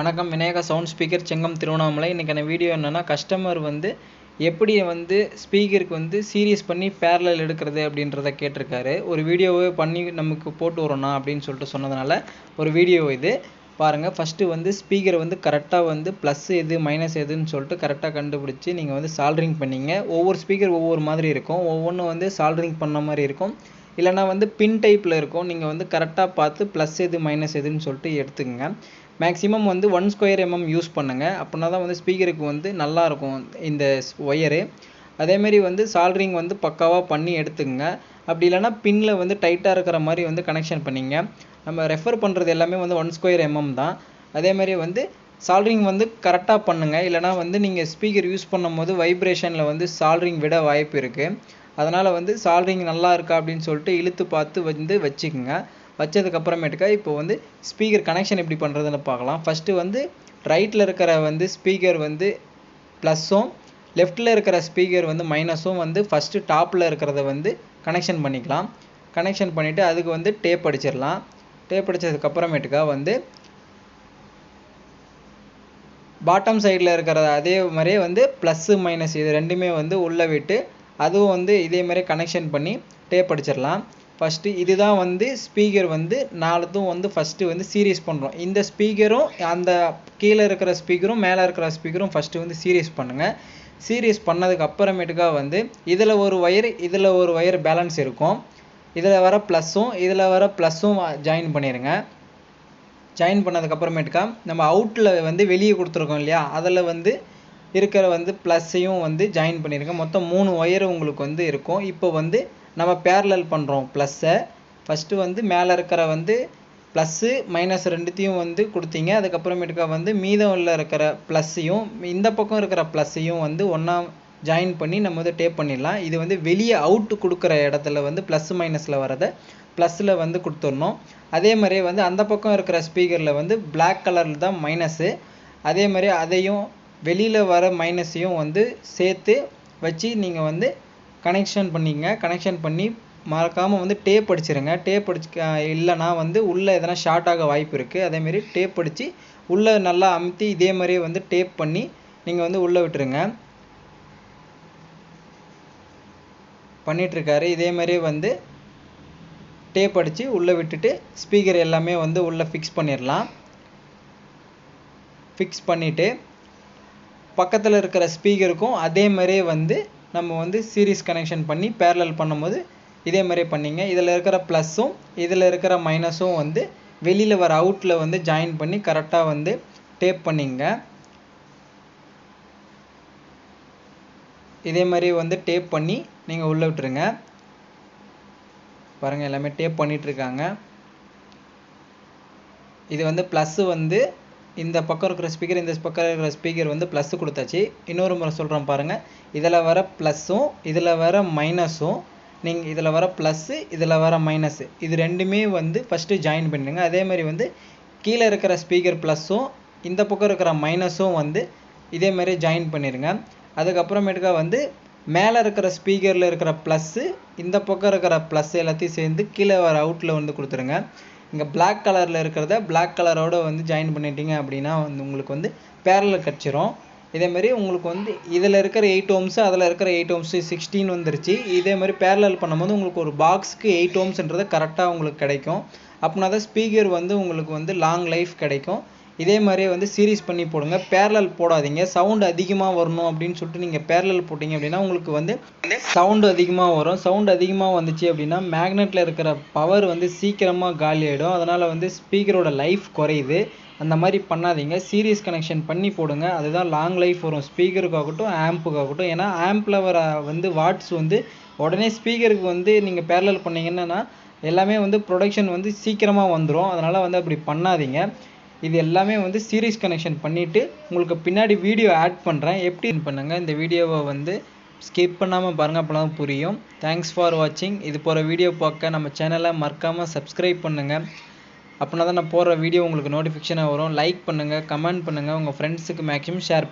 வணக்கம் Vinayaka sound speaker Chengam Tiruvannamalai. இன்றைக்கான video என்னென்னா கஸ்டமர் வந்து எப்படி வந்து ஸ்பீக்கருக்கு வந்து சீரியஸ் பண்ணி பேரலல் எடுக்கிறது அப்படின்றத கேட்டிருக்காரு. ஒரு வீடியோவே பண்ணி நமக்கு போட்டு வரோண்ணா அப்படின்னு சொல்லிட்டு சொன்னதுனால ஒரு வீடியோ இது. பாருங்கள் ஃபஸ்ட்டு வந்து ஸ்பீக்கரை வந்து கரெக்டாக வந்து ப்ளஸ் எது மைனஸ் எதுன்னு சொல்லிட்டு கரெக்டாக கண்டுபிடிச்சி நீங்கள் வந்து சால்ட்ரிங் பண்ணிங்க. ஒவ்வொரு ஸ்பீக்கர் ஒவ்வொரு மாதிரி இருக்கும். ஒவ்வொன்றும் வந்து சால்ட்ரிங் பண்ண மாதிரி இருக்கும். இல்லைனா வந்து பின் டைப்பில் இருக்கும். நீங்கள் வந்து கரெக்டாக பார்த்து ப்ளஸ் எது மைனஸ் எதுன்னு சொல்லிட்டு எடுத்துக்கங்க. மேக்ஸிமம் வந்து ஒன் ஸ்கொயர் எம்எம் யூஸ் பண்ணுங்கள் அப்படின்னா தான் வந்து ஸ்பீக்கருக்கு வந்து நல்லாயிருக்கும் இந்த ஒயரு அதேமாரி வந்து சால்ட்ரிங் வந்து பக்காவாக பண்ணி எடுத்துக்கங்க. அப்படி இல்லைனா பின்னில் வந்து டைட்டாக இருக்கிற மாதிரி வந்து கனெக்ஷன் பண்ணிங்க. நம்ம ரெஃபர் பண்ணுறது எல்லாமே வந்து ஒன் ஸ்கொயர் எம்எம் தான். அதேமாதிரி வந்து சால்ட்ரிங் வந்து கரெக்டாக பண்ணுங்கள் இல்லைனா வந்து நீங்கள் ஸ்பீக்கர் யூஸ் பண்ணும்போது வைப்ரேஷனில் வந்து சால்ட்ரிங் விட வாய்ப்பு இருக்குது அதனால் வந்து சால்ட்ரிங் நல்லா இருக்கா அப்படின்னு சொல்லிட்டு இழுத்து பார்த்து வந்து வச்சுக்கோங்க. வச்சதுக்கப்புறமேட்டுக்கா இப்போ வந்து ஸ்பீக்கர் கனெக்ஷன் எப்படி பண்ணுறதுன்னு பார்க்கலாம். ஃபஸ்ட்டு வந்து ரைட்டில் இருக்கிற வந்து ஸ்பீக்கர் வந்து ப்ளஸ்ஸும் லெஃப்ட்டில் இருக்கிற ஸ்பீக்கர் வந்து மைனஸும் வந்து ஃபஸ்ட்டு டாப்பில் இருக்கிறத வந்து கனெக்ஷன் பண்ணிக்கலாம். கனெக்ஷன் பண்ணிவிட்டு அதுக்கு வந்து டேப் அடிச்சிடலாம். டேப் அடித்ததுக்கப்புறமேட்டுக்கா வந்து பாட்டம் சைடில் இருக்கிற அதே மாதிரியே வந்து ப்ளஸ்ஸு மைனஸ் இது ரெண்டுமே வந்து உள்ளே விட்டு அதுவும் வந்து இதே மாதிரி கனெக்ஷன் பண்ணி டேப் அடிச்சிடலாம். ஃபஸ்ட்டு இதுதான் வந்து ஸ்பீக்கர் வந்து நாலுத்தும் வந்து ஃபஸ்ட்டு வந்து சீரியஸ் பண்ணுறோம் இந்த ஸ்பீக்கரும் அந்த கீழே இருக்கிற ஸ்பீக்கரும் மேலே இருக்கிற ஸ்பீக்கரும் ஃபஸ்ட்டு வந்து சீரியஸ் பண்ணுங்கள் சீரியஸ் பண்ணதுக்கு அப்புறமேட்டுக்கா வந்து இதில் ஒரு ஒயர் இதில் ஒரு ஒயர் பேலன்ஸ் இருக்கும். இதில் வர ப்ளஸ்ஸும் இதில் வர ப்ளஸ்ஸும் ஜாயின் பண்ணிடுங்க ஜாயின் பண்ணதுக்கப்புறமேட்டுக்கா நம்ம அவுட்டில் வந்து வெளியே கொடுத்துருக்கோம் இல்லையா? அதில் வந்து இருக்கிற வந்து ப்ளஸ்ஸையும் வந்து ஜாயின் பண்ணிடுங்க மொத்தம் மூணு ஒயர் உங்களுக்கு வந்து இருக்கும். இப்போ வந்து நம்ம பேரலல் பண்ணுறோம் ப்ளஸ்ஸை ஃபஸ்ட்டு வந்து மேலே இருக்கிற வந்து ப்ளஸ்ஸு மைனஸ் ரெண்டுத்தையும் வந்து கொடுத்தீங்க. அதுக்கப்புறமேட்டுக்கா வந்து மீதம் இருக்கிற ப்ளஸ்ஸையும் இந்த பக்கம் இருக்கிற ப்ளஸ்ஸையும் வந்து ஒன்றா ஜாயின் பண்ணி நம்ம வந்து டேப் பண்ணிடலாம். இது வந்து வெளியே அவுட்டு கொடுக்குற இடத்துல வந்து ப்ளஸ் மைனஸில் வரதை ப்ளஸில் வந்து கொடுத்துடணும். அதே மாதிரியே வந்து அந்த பக்கம் இருக்கிற ஸ்பீக்கரில் வந்து பிளாக் கலரில் தான் மைனஸு அதே மாதிரி அதையும் வெளியில் வர மைனஸையும் வந்து சேர்த்து வச்சு நீங்கள் வந்து கனெக்ஷன் பண்ணிங்க கனெக்ஷன் பண்ணி மறக்காமல் வந்து டேப் அடிச்சிருங்க. டேப் அடிச்சு இல்லைனா வந்து உள்ளே எதனா ஷார்ட் ஆக வாய்ப்பு இருக்குது அதேமாரி டேப் அடித்து உள்ளே நல்லா அமுத்தி இதே மாதிரியே வந்து டேப் பண்ணி நீங்கள் வந்து உள்ளே விட்டுருங்க. பண்ணிகிட்ருக்காரு இதே மாதிரியே வந்து டேப் அடித்து உள்ளே விட்டுட்டு ஸ்பீக்கர் எல்லாமே வந்து உள்ளே ஃபிக்ஸ் பண்ணிடலாம் ஃபிக்ஸ் பண்ணிவிட்டு பக்கத்தில் இருக்கிற ஸ்பீக்கருக்கும் அதே மாதிரியே வந்து நம்ம வந்து சீரிஸ் கனெக்ஷன் பண்ணி பேரலல் பண்ணும்போது இதே மாதிரியே பண்ணிங்க. இதில் இருக்கிற ப்ளஸ்ஸும் இதில் இருக்கிற மைனஸும் வந்து வெளியில் வர அவுட்டில் வந்து ஜாயின் பண்ணி கரெக்டாக வந்து டேப் பண்ணிங்க. இதே மாதிரி வந்து டேப் பண்ணி நீங்கள் உள்ளே விட்டுருங்க. பாருங்கள் எல்லாமே டேப் பண்ணிகிட்ருக்காங்க இது வந்து ப்ளஸ்ஸு வந்து இந்த பக்கம் இருக்கிற ஸ்பீக்கர் இந்த பக்கம் இருக்கிற ஸ்பீக்கர் வந்து ப்ளஸ்ஸு கொடுத்தாச்சு. இன்னொரு முறை சொல்கிறோம் பாருங்கள் இதில் வர ப்ளஸ்ஸும் இதில் வர மைனஸும் நீங்கள் இதில் வர ப்ளஸ்ஸு இதில் வர மைனஸு இது ரெண்டுமே வந்து ஃபஸ்ட்டு ஜாயின் பண்ணிடுங்க. அதே மாதிரி வந்து கீழே இருக்கிற ஸ்பீக்கர் ப்ளஸ்ஸும் இந்த பக்கம் இருக்கிற மைனஸும் வந்து இதேமாரி ஜாயின் பண்ணிடுங்க. அதுக்கப்புறமேட்டுக்கா வந்து மேலே இருக்கிற ஸ்பீக்கரில் இருக்கிற ப்ளஸ்ஸு இந்த பக்கம் இருக்கிற ப்ளஸ் எல்லாத்தையும் சேர்ந்து கீழே வர அவுட்டில் வந்து கொடுத்துருங்க இங்கே பிளாக் கலரில் இருக்கிறத பிளாக் கலரோடு வந்து ஜாயின் பண்ணிட்டீங்க அப்படின்னா வந்து உங்களுக்கு வந்து பேரலில் கிடச்சிரும். இதேமாரி உங்களுக்கு வந்து இதில் இருக்கிற எயிட் ஓம்ஸு அதில் இருக்கிற எயிட் ஓம்ஸு சிக்ஸ்டீன் வந்துருச்சு. இதே மாதிரி பேரலல் பண்ணும்போது உங்களுக்கு ஒரு பாக்ஸுக்கு எயிட் ஓம்ஸ்ன்றது கரெக்டாக உங்களுக்கு கிடைக்கும். அப்படின்னா தான் ஸ்பீக்கர் வந்து உங்களுக்கு வந்து லாங் லைஃப் கிடைக்கும். இதே மாதிரியே வந்து சீரீஸ் பண்ணி போடுங்க. பேரலல் போடாதீங்க. சவுண்ட் அதிகமாக வரணும் அப்படின்னு சொல்லிட்டு நீங்கள் பேரலல் போட்டிங்க அப்படின்னா உங்களுக்கு வந்து சவுண்டு அதிகமாக வரும். சவுண்ட் அதிகமாக வந்துச்சு அப்படின்னா மேக்னெட்டில் இருக்கிற பவர் வந்து சீக்கிரமாக காலி ஆகிடும் அதனால் வந்து ஸ்பீக்கரோட லைஃப் குறையுது. அந்த மாதிரி பண்ணாதீங்க. சீரியஸ் கனெக்ஷன் பண்ணி போடுங்க. அதுதான் லாங் லைஃப் வரும். ஸ்பீக்கருக்காகட்டும் ஆம்புக்காகட்டும் ஏன்னா ஆம்பில் வர வந்து வாட்ஸ் வந்து உடனே ஸ்பீக்கருக்கு வந்து நீங்கள் பேரலல் பண்ணிங்கன்னா எல்லாமே வந்து ப்ரொடக்ஷன் வந்து சீக்கிரமாக வந்துடும் அதனால் வந்து அப்படி பண்ணாதீங்க. இது எல்லாமே வந்து சீரீஸ் கனெக்ஷன் பண்ணிவிட்டு உங்களுக்கு பின்னாடி வீடியோ ஆட் பண்ணுறேன் எப்படி பண்ணுங்கள் இந்த வீடியோவை வந்து ஸ்கிப் பண்ணாமல் பாருங்கள் அப்போ தான் புரியும். தேங்க்ஸ் ஃபார் வாட்சிங் இது போகிற வீடியோ பார்க்க நம்ம சேனலை மறக்காமல் சப்ஸ்கிரைப் பண்ணுங்கள் அப்படின்னா தான் நான் போடுற வீடியோ உங்களுக்கு நோட்டிஃபிகேஷனாக வரும். லைக் பண்ணுங்கள் கமெண்ட் பண்ணுங்கள் உங்கள் ஃப்ரெண்ட்ஸுக்கு மேக்ஸிமம் ஷேர் பண்ணுங்கள்